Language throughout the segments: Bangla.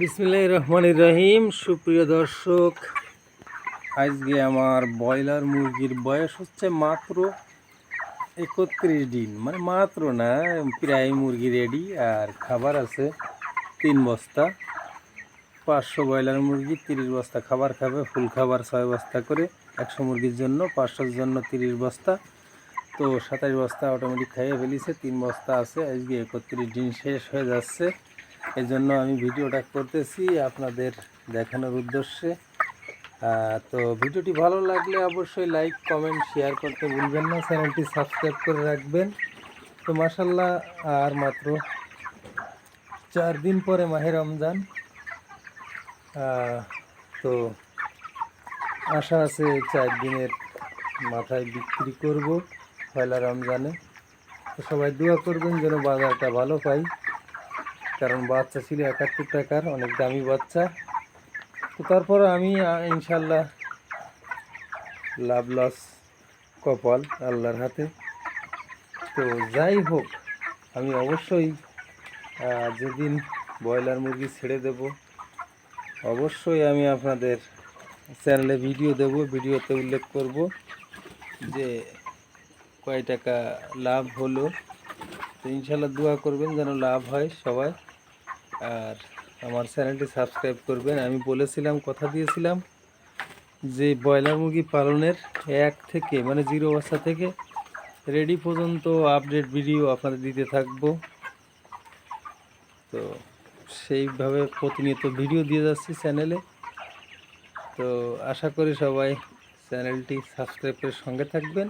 বিসমিল্লাহ রহমান রহিম। সুপ্রিয় দর্শক, আজকে আমার ব্রয়লার মুরগির বয়স হচ্ছে মাত্র একত্রিশ দিন। মানে মাত্র না, প্রায় মুরগি রেডি আর খাবার আছে তিন বস্তা। পাঁচশো ব্রয়লার মুরগি, তিরিশ বস্তা খাবার খাবে, ফুল খাবার ছয় বস্তা করে। একশো মুরগির জন্য পাঁচশোর জন্য তিরিশ বস্তা। তো সাতাশ বস্তা অটোমেটিক খাইয়ে ফেলিছে, তিন বস্তা আছে। আজকে একত্রিশ দিন শেষ হয়ে যাচ্ছে। এই জন্য আমি ভিডিওটা করতেছি আপনাদের দেখানোর উদ্দেশ্যে। তো ভিডিওটি ভালো লাগলে অবশ্যই লাইক কমেন্ট শেয়ার করতে ভুলবেন না। চ্যানেলটি সাবস্ক্রাইব করে রাখবেন। তো মাসাল্লাহ আর মাত্র চার দিন পরে মাহে রমজান। তো আশা আছে চার দিনের মাথায় বিক্রি করব পয়লা রমজানে। তো সবাই দোয়া করবেন যেন বাজারটা ভালো পাই। কারণ বাচ্চা ছিল একাত্তর টাকার, অনেক দামি বাচ্চা। তো তারপর আমি ইনশাল্লাহ, লাভ লস কপাল আল্লাহর হাতে। তো যাই হোক, আমি অবশ্যই যেদিন ব্রয়লার মুরগি ছেড়ে দেব, অবশ্যই আমি আপনাদের চ্যানেলে ভিডিও দেব। ভিডিওতে উল্লেখ করব যে কয় টাকা লাভ হলো তো ইনশাল্লাহ দোয়া করবেন যেন লাভ হয় সবাই। আর আমার চ্যানেলটি সাবস্ক্রাইব করবেন। আমি বলেছিলাম, কথা দিয়েছিলাম যে ব্রয়লার মুরগি পালনের এক থেকে মানে জিরো অবস্থা থেকে রেডি পর্যন্ত আপডেট ভিডিও আপনাদের দিতে থাকব। তো সেইভাবে প্রতিনিয়ত ভিডিও দিয়ে যাচ্ছি চ্যানেলে। তো আশা করি সবাই চ্যানেলটি সাবস্ক্রাইব করে সঙ্গে থাকবেন।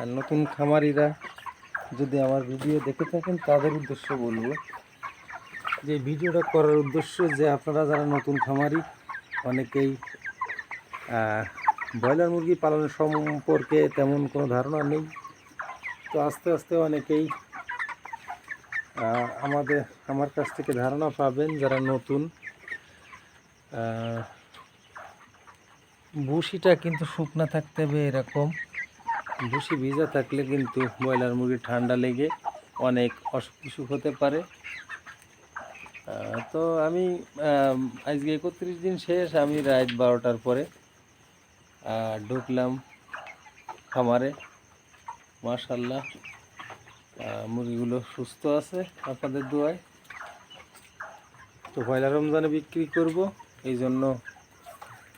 আর নতুন খামারিরা যদি আমার ভিডিও দেখে থাকেন, তাদের উদ্দেশ্য বলব যে ভিডিওটা করার উদ্দেশ্য যে আপনারা যারা নতুন খামারি, অনেকেই ব্রয়লার মুরগি পালনের সম্পর্কে তেমন কোনো ধারণা নেই। তো আস্তে আস্তে অনেকেই আমাদের, আমার কাছ থেকে ধারণা পাবেন যারা নতুন ভুসিটা কিন্তু শুকনা থাকতে হবে এরকম। ভুসি ভিজা থাকলে কিন্তু ব্রয়লার মুরগি ঠান্ডা লেগে অনেক অসুখ বিসুখ হতে পারে। তো আমি আজকে একত্রিশ দিন শেষ, আমি রাত বারোটার পরে ঢুকলাম খামারে। মাশাল্লাহ মুরগিগুলো সুস্থ আছে আপনাদের দোয়ায়। তো পয়লা রমজানে বিক্রি করব, এই জন্য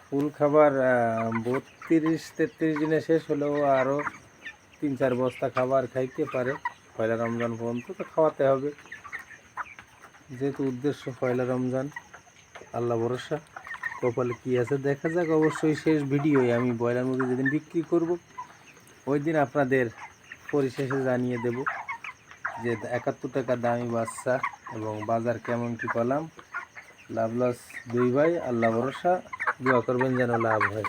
ফুল খাবার বত্রিশ, তেত্রিশ দিনে শেষ হলেও আরও তিন, চার বস্তা খাবার খাইতে পারে পয়লা রমজান পর্যন্ত, তো খাওয়াতে হবে। যেহেতু উদ্দেশ্য পয়লা রমজান, আল্লাহ ভরসা। কপালে কী আছে দেখা যাক, অবশ্যই শেষ ভিডিওয়ে আমি ব্রয়লার মুরগি যেদিন বিক্রি করব, ওই দিন আপনাদের পরিশেষে জানিয়ে দেব যে একাত্তর টাকা দামি বাচ্চা এবং বাজার কেমন কী পেলাম। লাভ লস দুই ভাই, আল্লাহ ভরসা। দোয়া করবেন যেন লাভ হয়।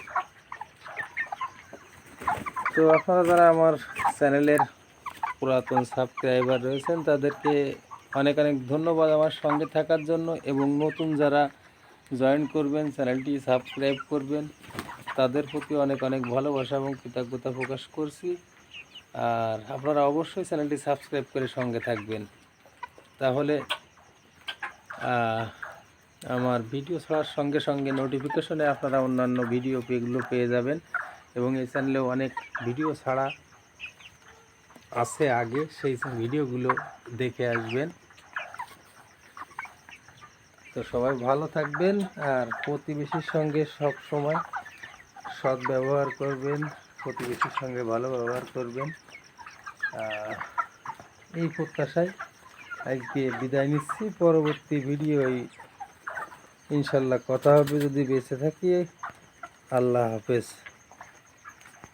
তো আপনারা যারা আমার চ্যানেলের পুরাতন সাবস্ক্রাইবার রয়েছেন, তাদেরকে অনেক অনেক ধন্যবাদ আমার সঙ্গে থাকার জন্য এবং নতুন যারা জয়েন করবেন, চ্যানেলটি সাবস্ক্রাইব করবেন, তাদের প্রতি অনেক অনেক ভালোবাসা এবং কৃতজ্ঞতা প্রকাশ করছি। আর আপনারা অবশ্যই চ্যানেলটি সাবস্ক্রাইব করে সঙ্গে থাকবেন। তাহলে আমার ভিডিও ছাড়ার সঙ্গে সঙ্গে নোটিফিকেশনে আপনারা অন্যান্য ভিডিও পেগুলো পেয়ে যাবেন এবং এই চ্যানেলেও অনেক ভিডিও ছাড়া আছে আগে, সেই ভিডিওগুলো দেখে আসবেন। তো সবাই ভালো থাকবেন আর প্রতিবেশীর সঙ্গে সব সময় সৎ ব্যবহার করবেন, প্রতিবেশীর সঙ্গে ভালো ব্যবহার করবেন। এই প্রত্যাশায় আজকে বিদায় নিচ্ছি। পরবর্তী ভিডিওই ইনশাল্লাহ। কথা হবে যদি বেঁচে থাকি আল্লাহ হাফেজ।